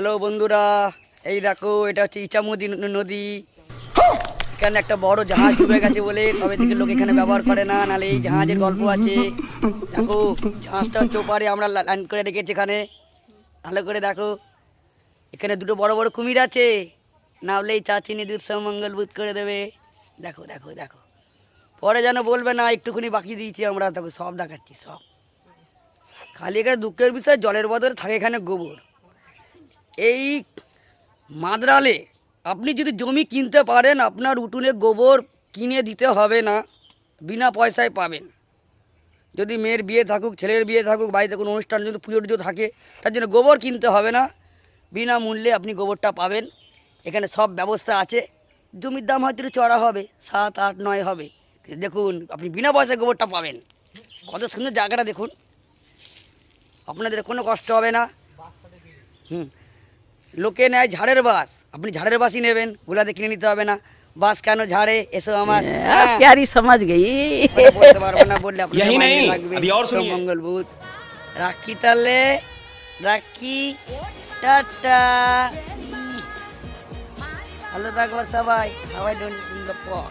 Hello বন্ধুরা এই দেখো এটা হচ্ছে ইচামতি ন- নদী। এখানে একটা বড় জাহাজ ডুবে গেছে বলে তবে থেকে লোক এখানে ব্যবহার করে না নাহলে এই জাহাজের গল্প আছে। দেখো জাহাজটা হচ্ছে ওপারে আমরা লাইন করে রেখেছি এখানে। ভালো করে দেখো এখানে দুটো বড় বড় কুমির আছে। নামলেই চাচি নিদুৎ মঙ্গল বুধ করে দেবে। দেখো দেখো দেখো। পরে যেন বলবে না একটুখানি বাকি দিয়েছি আমরা। দেখো সব দেখাচ্ছি সব। খালি এখানে দুঃখের বিষয় জলের বদলে থাকে এখানে গোবর। এই মাদরালে আপনি যদি জমি কিনতে পারেন, আপনার উঠোনে গোবর কিনে দিতে হবে না, বিনা পয়সায় পাবেন। যদি মেয়ের বিয়ে থাকুক, ছেলের বিয়ে থাকুক, বাড়িতে কোনো অনুষ্ঠান যদি পুজো টুজো থাকে, তার জন্য গোবর কিনতে হবে না, বিনা মূল্যে আপনি গোবরটা পাবেন। এখানে সব ব্যবস্থা আছে। জমির দাম হয়তো একটু চড়া হবে, সাত, আট, নয় হবে। দেখুন, আপনি বিনা পয়সায় গোবরটা পাবেন। কত সুন্দর জায়গাটা দেখুন। আপনাদের কোনো কষ্ট হবে না। হুম। লোকে নেয় ঝাড়ের বাস। আপনি ঝাড়ের বাসই নেবেন গুলাতে কিনে নিতে হবে না। বাস কেন ঝাড়ে? এসো আমার। প্যারি হ্যাঁ। সমাজ গেই। মানে বলতে পারব না বললে আপনার মঙ্গল বুধ। রাখি তাহলে রাখি টাটা। ভালো থাকবার সবাই। সবাই ডোন্ট সিঙ্গাপুর